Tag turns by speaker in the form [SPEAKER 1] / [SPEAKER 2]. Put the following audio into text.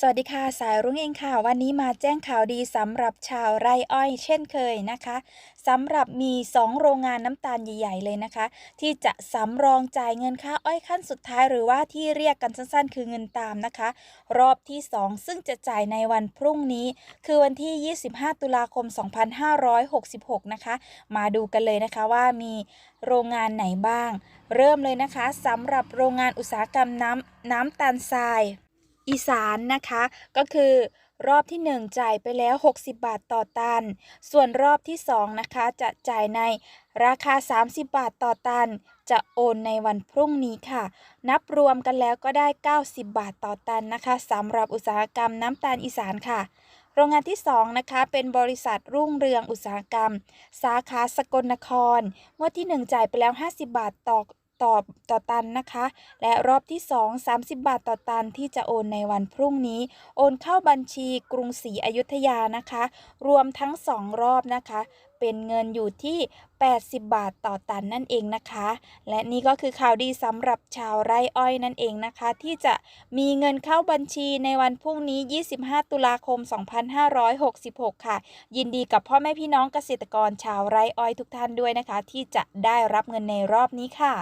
[SPEAKER 1] สวัสดีค่ะ สายรุ้งเองค่ะ วันนี้มาแจ้งข่าวดีสำหรับชาวไร่อ้อยเช่นเคยนะคะสำหรับมี 2 โรงงานน้ำตาลใหญ่ ๆ เลยนะคะ ที่จะสำรองจ่ายเงินค่าอ้อยขั้นสุดท้ายหรือว่าที่เรียกกันสั้นๆ คือเงินตามนะคะ รอบที่ 2 ซึ่งจะจ่ายในวันพรุ่งนี้ คือวันที่ 25 ตุลาคม 2566 นะคะ มาดูกันเลยนะคะว่ามีโรงงานไหนบ้าง เริ่มเลยนะคะสำหรับโรงงานอุตสาหกรรมน้ำน้ำตาลทราย อีสานนะคะ ก็คือรอบที่ 1 จ่ายไปแล้ว 60 บาทต่อตัน ส่วนรอบที่ 2 นะคะ จะจ่ายในราคา 30 บาทต่อตัน จะโอนในวันพรุ่งนี้ค่ะ นับรวมกันแล้วก็ได้ 90 บาทต่อตันนะคะสำหรับอุตสาหกรรมน้ำตาลอีสานค่ะ โรงงานที่ 2 นะคะ เป็นบริษัทรุ่งเรืองอุตสาหกรรม สาขาสกลนคร งวดที่ 1 จ่ายไปแล้ว 50 บาทต่อ ต่อต่อตันนะคะ และรอบที่ 2 30 บาทต่อตันที่จะโอนในวันพรุ่งนี้ โอนเข้าบัญชีกรุงศรีอยุธยานะคะ รวมทั้ง 2 รอบนะคะ เป็นเงินอยู่ที่ 80 บาทต่อตันนั่นเองนะคะ และนี่ก็คือข่าวดีสำหรับชาวไร่อ้อยนั่นเองนะคะ ที่จะมีเงินเข้าบัญชีในวันพรุ่งนี้ 25 ตุลาคม 2566 ค่ะ ยินดีกับพ่อแม่พี่น้องเกษตรกรชาวไร่อ้อยทุกท่านด้วยนะคะ ที่จะได้รับเงินในรอบนี้ค่ะ